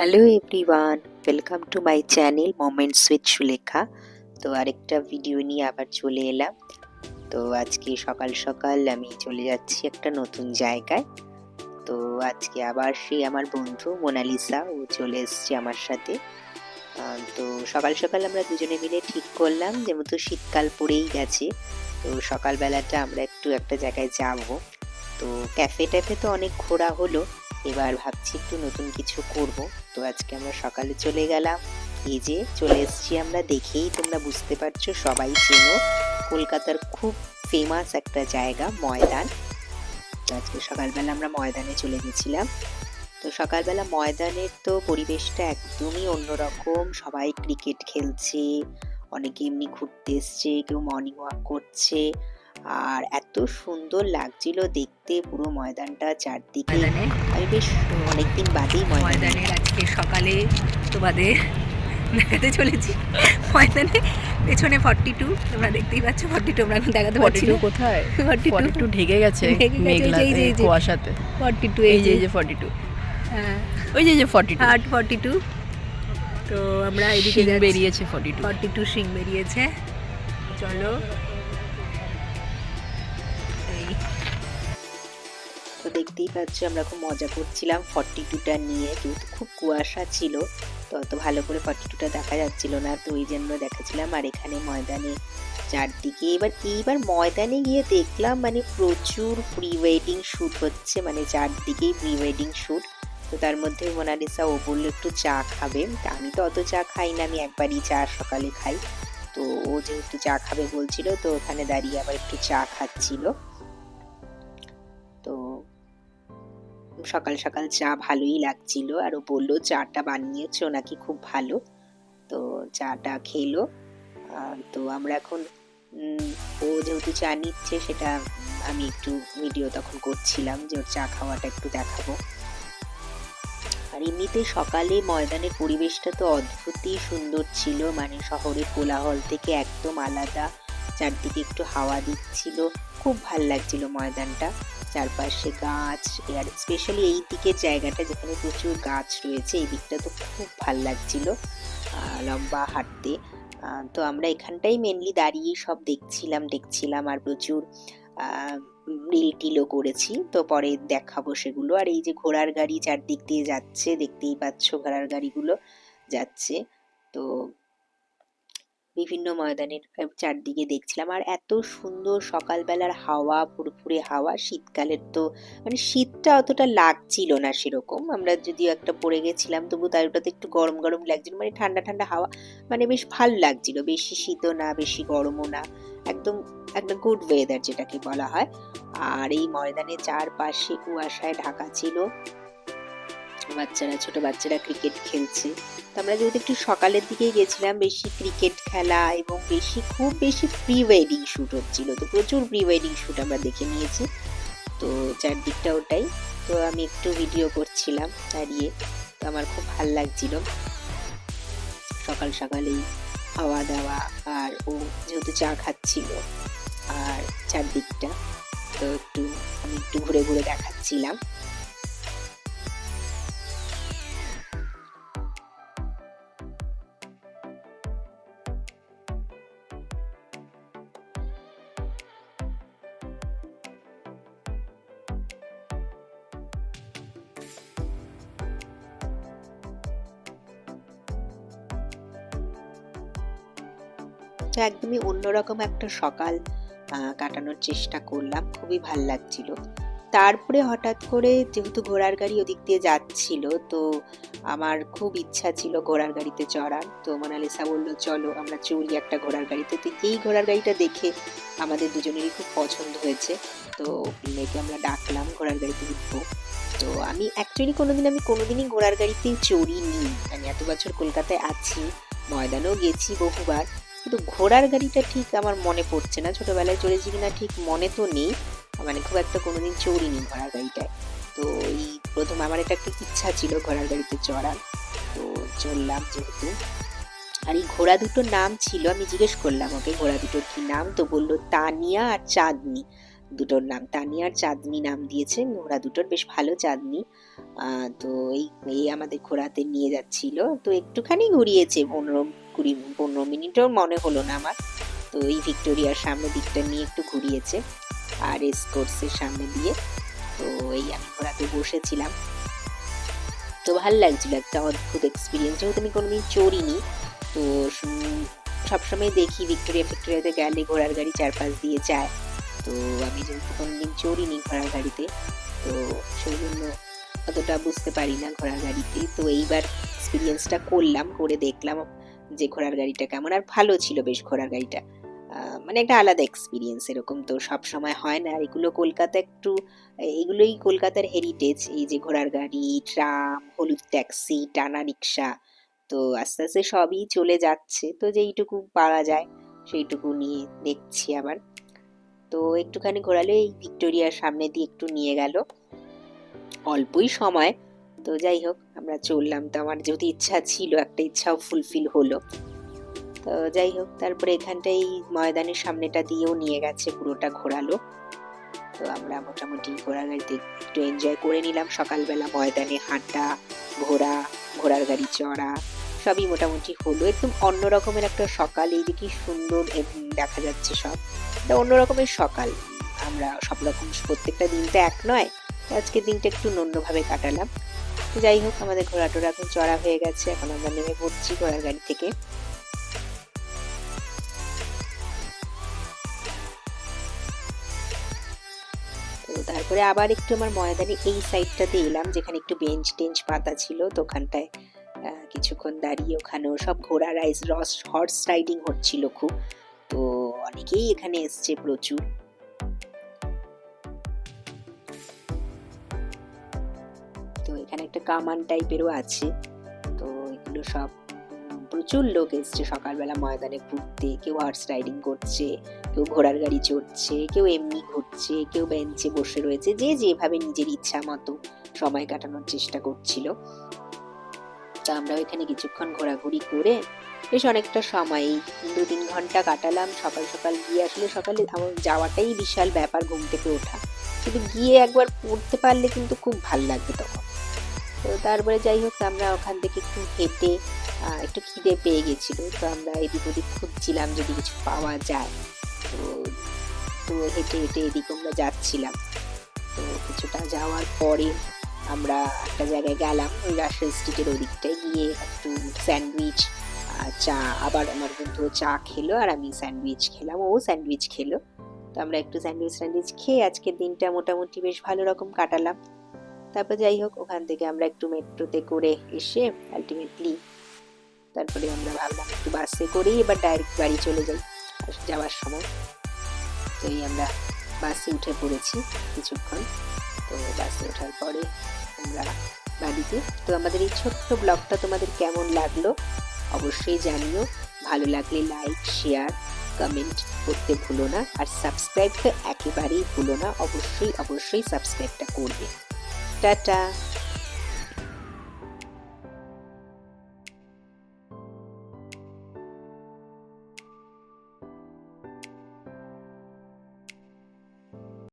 Hello everyone welcome to my channel moments with Sulekha তো আরেকটা video নিয়ে আবার চলে এলাম। তো আজকে সকাল সকাল আমি চলে যাচ্ছি একটা নতুন জায়গায়। তো আজকে আবার সেই আমার বন্ধু মোনালিসা, ও চলে এসছে আমার সাথে। তো সকাল সকাল আমরা দুজনে মিলে ঠিক করলাম যেহেতু শীতকাল পড়েই গেছে। তো সকালবেলাটা আমরা একটু একটা জায়গায় যাব। তো ক্যাফে ট্যাফে তো অনেক ঘোরা হলো। এবার ভাবছি একটু নতুন কিছু করব। তো আজকে আমরা সকালে চলে গেলাম। এই যে চলে এসেছি আমরা, দেখেই তোমরা বুঝতে পারছ, সবাই চেনো কলকাতার খুব ফেমাস একটা জায়গা, ময়দান। আজকে সকালবেলা আমরা ময়দানে চলে গেছিলাম। তো সকালবেলা ময়দানের তো পরিবেশটা একদমই অন্যরকম। সবাই ক্রিকেট খেলছে, অনেকে এমনি ঘুরতে এসছে, কেউ মর্নিং ওয়াক করছে। আর এত সুন্দর লাগছিল দেখতে পুরো ময়দানটা চারদিকে। আমি বেশ অনেকদিন বাদেই ময়দানে। ময়দানের আজকে সকালে তোমাদের দেখাতে চলেছি। ময়দানে পেছনে ফর্টি টু তোমরা দেখতেই পাচ্ছ ফর্টি টু আমরা দেখাতে পারছি কোথায়? ফর্টি ফর্টি টু টু ঢেকে গেছে। কুয়াশাতে। ফর্টি টু এই যে এই যে ফর্টি টু হ্যাঁ। ওই যে যে ফর্টি টু আট ফর্টি টু তো আমরা এদিকে বেরিয়েছে ফর্টি টু ফর্টি টু সিং বেরিয়েছে। চলো। দেখতেই পাচ্ছ আমরা খুব মজা করছিলাম ফর্টি টুটা নিয়ে। কিন্তু খুব কুয়াশা ছিল, তো অত ভালো করে ফর্টি টুটা দেখা যাচ্ছিল না। তো ওই জন্য দেখাচ্ছিলাম। আর এখানে ময়দানে চারদিকে এবার, এইবার ময়দানে গিয়ে দেখলাম মানে প্রচুর প্রি ওয়েডিং শ্যুট হচ্ছে। মানে চারদিকেই প্রি ওয়েডিং শ্যুট তো তার মধ্যে মোনালিসা ও বলল, একটু চা খাবে। তা আমি তো অত চা খাই না, আমি একবারই চা সকালে খাই। তো ও যেহেতু চা খাবে বলছিল, তো ওখানে দাঁড়িয়ে আবার একটু চা খাচ্ছিল। সকাল সকাল চা ভালোই লাগছিল আর ও বলল, চাটা বানিয়েছো নাকি খুব ভালো? তো চাটা খেলো। তো আমরা এখন ও যেহেতু চা নিচ্ছে সেটা আমি একটু ভিডিও তখন করছিলাম যে ওর চা খাওয়াটা একটু দেখাবো। আর এমনিতে সকালে ময়দানের পরিবেশটা তো অদ্ভুতই সুন্দর ছিল মানে শহরের কোলাহল থেকে একদম আলাদা, চারদিকে একটু হাওয়া দিচ্ছিল, খুব ভালো লাগছিল ময়দানটা। চারপাশে গাছ, আর স্পেশালি এই দিকের জায়গাটা যেখানে প্রচুর গাছ রয়েছে, এই দিকটা তো খুব ভালো লাগছিল লম্বা হাঁটতে। তো আমরা এখানটাই মেনলি দাঁড়িয়ে সব দেখছিলাম দেখছিলাম, আর প্রচুর রিল টিলও করেছি। তো পরে দেখাবো সেগুলো। আর এই যে ঘোড়ার গাড়ি চারদিক দিয়ে যাচ্ছে, দেখতেই পাচ্ছ ঘোড়ার গাড়িগুলো যাচ্ছে। তো বিভিন্ন ময়দানের চারদিকে দেখছিলাম। আর এত সুন্দর সকালবেলার হাওয়া, ফুরফুরে হাওয়া, শীতকালের তো মানে শীতটা অতটা লাগছিল না সেরকম। আমরা যদিও একটা পরে গেছিলাম, তবু তাই ওটাতে একটু গরম গরম লাগছিল মানে ঠান্ডা ঠান্ডা হাওয়া মানে বেশ ভালো লাগছিল। বেশি শীতও না, বেশি গরমও না, একদম একটা গুড ওয়েদার যেটাকে বলা হয়। আর এই ময়দানের চারপাশে কুয়াশায় ঢাকা ছিল। বাচ্চারা, ছোট বাচ্চারা ক্রিকেট খেলছে। তো আমরা যেহেতু একটু সকালের দিকেই গেছিলাম, বেশি ক্রিকেট খেলা এবং বেশি, খুব বেশি প্রি ওয়েডিং শ্যুট হচ্ছিল। তো প্রচুর প্রি ওয়েডিং শ্যুট আমরা দেখে নিয়েছি। তো চারদিকটা ওটাই। তো আমি একটু ভিডিও করছিলাম দাঁড়িয়ে। তো আমার খুব ভালো লাগছিল। সকাল সকালেই খাওয়া দাওয়া আর ও যেহেতু চা খাচ্ছিল আর চারদিকটা, তো একটু আমি একটু ঘুরে ঘুরে দেখাচ্ছিলাম। তো একদমই অন্যরকম একটা সকাল কাটানোর চেষ্টা করলাম, খুবই ভালো লাগছিল। তারপরে হঠাৎ করে যেহেতু ঘোড়ার গাড়ি ওদিক দিয়ে যাচ্ছিল, তো আমার খুব ইচ্ছা ছিল ঘোড়ার গাড়িতে চড়ার। তো মোনালিসা বলল, চলো, আমরা চড়ি একটা ঘোড়ার গাড়িতে। তো এই ঘোড়ার গাড়িটা দেখে আমাদের দুজনেরই খুব পছন্দ হয়েছে। তো মেয়েকে আমরা ডাকলাম, ঘোড়ার গাড়িতে উঠবো। তো আমি অ্যাকচুয়ালি কোনোদিন, আমি কোনোদিনই ঘোড়ার গাড়িতে চড়িনি। আমি এত বছর কলকাতায় আছি, ময়দানেও গেছি বহুবার। কিন্তু ঘোড়ার গাড়িটা ঠিক আমার মনে পড়ছে না। ছোটবেলায় চড়েছি কিনা ঠিক মনে তো নেই। মানে খুব একটা কোনোদিন চড়িনি ঘোড়ার গাড়িটায়। তো এই প্রথম আমার এটা একটা ইচ্ছা ছিল ঘোড়ার গাড়িতে চড়ার। তো চললাম যেহেতু। আর এই ঘোড়া দুটোর নাম ছিল, আমি জিজ্ঞেস করলাম ওকে, ঘোড়া দুটোর কি নাম? তো বলল তানিয়া আর চাঁদনি। দুটোর নাম তানিয়া আর চাঁদনি নাম দিয়েছে। ঘোড়া দুটোর বেশ ভালো চাঁদনি। তো এই এই আমাদের ঘোড়াতে নিয়ে যাচ্ছিল। তো একটুখানি ঘুরিয়েছে, পনেরো কুড়ি পনেরো মিনিটও মনে হলো না আমার। তো এই ভিক্টোরিয়ার সামনে দিকটা নিয়ে একটু ঘুরিয়েছে, আর এসকোর্সের সামনে দিয়ে। তো এই আমি ঘোরাতে বসেছিলাম। তো ভালো লাগছিল, একটা অদ্ভুত এক্সপিরিয়েন্স যেহেতু আমি কোনোদিন চড়িনি, তো সবসময় দেখি ভিক্টোরিয়া, ভিক্টোরিয়াতে গেলে ঘোড়ার গাড়ি চারপাশ দিয়ে যায়। তো আমি যেহেতু কোনোদিন চড়িনি ঘোড়ার গাড়িতে, তো সেই জন্য অতটা বুঝতে পারি না ঘোড়ার গাড়িতে। তো এইবার এক্সপিরিয়েন্সটা করলাম, করে দেখলাম। যে ঘোড়ার গাড়িটা কেমন, আর ভালো ছিল বেশ ঘোড়ার গাড়িটা। মানে একটা আলাদা এক্সপিরিয়েন্স এরকম তো সব সময় হয় না। আর এগুলো কলকাতা একটু, এগুলোই কলকাতার হেরিটেজ এই যে ঘোড়ার গাড়ি, ট্রাম, হলুদ ট্যাক্সি, টানা রিক্সা, তো আস্তে আস্তে সবই চলে যাচ্ছে। তো যেইটুকু পাওয়া যায় সেইটুকু নিয়ে দেখছি আবার। তো একটুখানি ঘোরালে এই ভিক্টোরিয়ার সামনে দিয়ে একটু নিয়ে গেল। অল্পই সময় তো যাই হোক, আমরা চললাম। তো আমার যদি ইচ্ছা ছিল, একটা ইচ্ছাও ফুলফিল হলো। তো যাই হোক, তারপরে এখানটাই ময়দানের সামনেটা দিয়েও নিয়ে গেছে, পুরোটা ঘোরালো। তো আমরা মোটামুটি ঘোড়ার গাড়িতে একটু এনজয় করে নিলাম। সকালবেলা ময়দানে হাঁটা, ঘোরা, ঘোড়ার গাড়ি চড়া, সবই মোটামুটি হলো। একদম অন্য রকমের একটা সকাল, এইদিকে সুন্দর এবং দেখা যাচ্ছে সব। এটা অন্য রকমের সকাল। আমরা সব রকম, প্রত্যেকটা দিন তো এক নয়। আজকের দিনটা একটু অন্যভাবে কাটালাম। যাই হোক আমাদের ঘোড়া টোড়া এখন চড়া হয়ে গেছে। এখন আমরা নেমে পড়ছি ঘোড়ার গাড়ি থেকে। তারপরে আবার একটু আমার ময়দানে এই সাইডটাতে এলাম যেখানে একটু বেঞ্চ টেঞ্চ পাতা ছিল। আহ, কিছুক্ষণ দাঁড়িয়ে ওখানেও সব ঘোড়া রাইস রস হর্স রাইডিং হচ্ছিল খুব। তো অনেকেই এখানে এসছে প্রচুর। একটা কামান টাইপেরও আছে। তো এগুলো সব প্রচুর লোক এসছে সকালবেলা ময়দানে ঘুরতে। কেউ হর্স রাইডিং করছে, কেউ ঘোড়ার গাড়ি চড়ছে, কেউ এমনি ঘুরছে, কেউ বেঞ্চে বসে রয়েছে। যে যেভাবে নিজের ইচ্ছা মতো সময় কাটানোর চেষ্টা করছিল। তা আমরা এখানে কিছুক্ষণ ঘোরাঘুরি করে বেশ অনেকটা সময় দু তিন ঘণ্টা কাটালাম। সকাল সকাল গিয়ে আসলে সকালে আমার যাওয়াটাই বিশাল ব্যাপার ঘুম থেকে ওঠা। কিন্তু গিয়ে একবার পড়তে পারলে কিন্তু খুব ভালো লাগবে তখন। তো তারপরে যাই হোক, আমরা ওখান থেকে একটু হেঁটে একটু খিদে পেয়ে গেছিল। তো আমরা এদিক ওদিক খুঁজছিলাম যদি কিছু পাওয়া যায়। তো তো হেঁটে হেঁটে এদিক আমরা যাচ্ছিলাম। তো কিছুটা যাওয়ার পরে আমরা একটা জায়গায় গেলাম। ওই রাশিয়াল স্ট্রিটের ওই দিকটায় গিয়ে একটু স্যান্ডউইচ চা, আবার আমার বন্ধু চা খেলো আর আমি স্যান্ডউইচ খেলাম। ও স্যান্ডউইচ খেলো। তো আমরা একটু স্যান্ডউইচ স্যান্ডউইচ খেয়ে আজকের দিনটা মোটামুটি বেশ ভালো রকম কাটালাম। তারপর যাই হোক, ওখান থেকে আমরা একটু মেট্রোতে করে এসে আলটিমেটলি তারপরে আমরা ভাবলাম একটু বাসে করেই এবার ডাইরেক্ট বাড়ি চলে যাই, যাওয়ার সময়। তো এই আমরা বাসে উঠে পড়েছি কিছুক্ষণ। তো বাসে ওঠার পরে আমরা বাড়িতে। তো আমাদের এই ছোট্ট ব্লগটা তোমাদের কেমন লাগল অবশ্যই জানিও। ভালো লাগলে লাইক শেয়ার কমেন্ট করতে ভুলো না। আর সাবস্ক্রাইব তো একেবারেই ভুলো না। অবশ্যই অবশ্যই সাবস্ক্রাইবটা করবে। Tata.